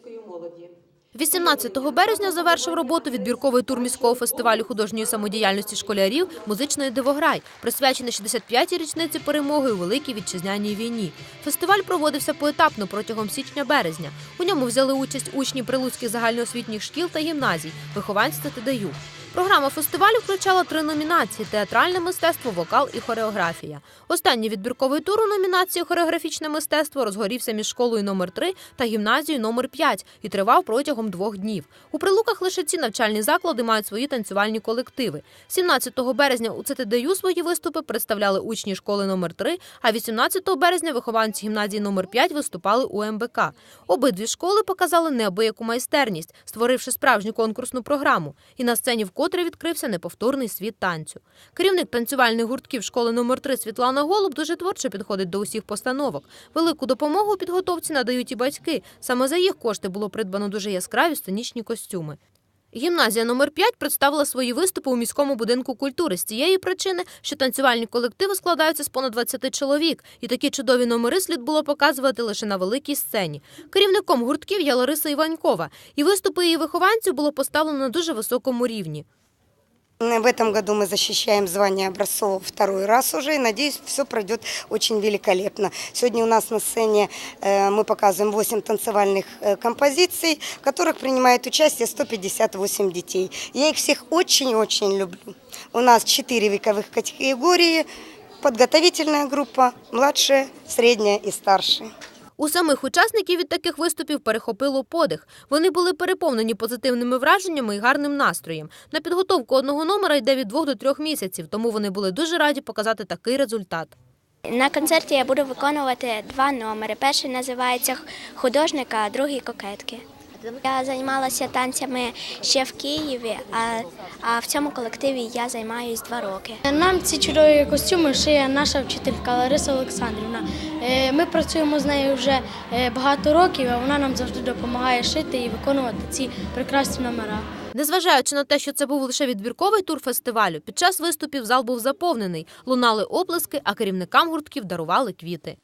учнівської молоді. 18 березня завершив роботу відбірковий тур міського фестивалю художньої самодіяльності школярів «Музичний дивограй», присвячений 65-й річниці перемоги у Великій Вітчизняній війні. Фестиваль проводився поетапно протягом січня-березня. У ньому взяли участь учні прилуцьких загальноосвітніх шкіл та гімназій, вихованці ТДЮ. Програма фестивалю включала три номінації: театральне мистецтво, вокал і хореографія. Останній відбірковий тур у номінації хореографічне мистецтво розгорівся між школою номер 3 та гімназією номер 5 і тривав протягом двох днів. У прилуках лише ці навчальні заклади мають свої танцювальні колективи. 17 березня у ЦТДЮ свої виступи представляли учні школи номер 3 а 18 березня вихованці гімназії номер 5 виступали у МБК. Обидві школи показали неабияку майстерність, створивши справжню конкурсну програму. І на сцені вкотре відкрився неповторний світ танцю. Керівник танцювальних гуртків школи номер 3 Світлана Голуб дуже творчо підходить до усіх постановок. Велику допомогу у підготовці надають і батьки. Саме за їх кошти було придбано дуже яскраві сценічні костюми. Гімназія номер 5 представила свої виступи у міському будинку культури з тієї причини, що танцювальні колективи складаються з понад 20 чоловік, і такі чудові номери слід було показувати лише на великій сцені. Керівником гуртків є Лариса Іванькова, і виступи її вихованців було поставлено на дуже високому рівні. В этом году мы защищаем звание образцового второй раз уже. И надеюсь, все пройдет очень великолепно. Сегодня у нас на сцене э, мы показываем 8 танцевальных э, композиций, в которых принимает участие 158 детей. Я их всех очень-очень люблю. У нас 4 вековых категории. Подготовительная группа, младшая, средняя и старшая. У самих учасників від таких виступів перехопило подих. Вони були переповнені позитивними враженнями і гарним настроєм. На підготовку одного номера йде від двох до трьох місяців, тому вони були дуже раді показати такий результат. На концерті я буду виконувати два номери. Перший називається Художника, а другий кокетки. Я займалася танцями ще в Києві, а, а в цьому колективі я займаюсь два роки. Нам ці чудові костюми шиє наша вчителька Лариса Олександрівна. Е, Ми працюємо з нею вже е, багато років, а вона нам завжди допомагає шити і виконувати ці прекрасні номера. Незважаючи на те, що це був лише відбірковий тур фестивалю, під час виступів зал був заповнений, лунали оплески, а керівникам гуртків дарували квіти.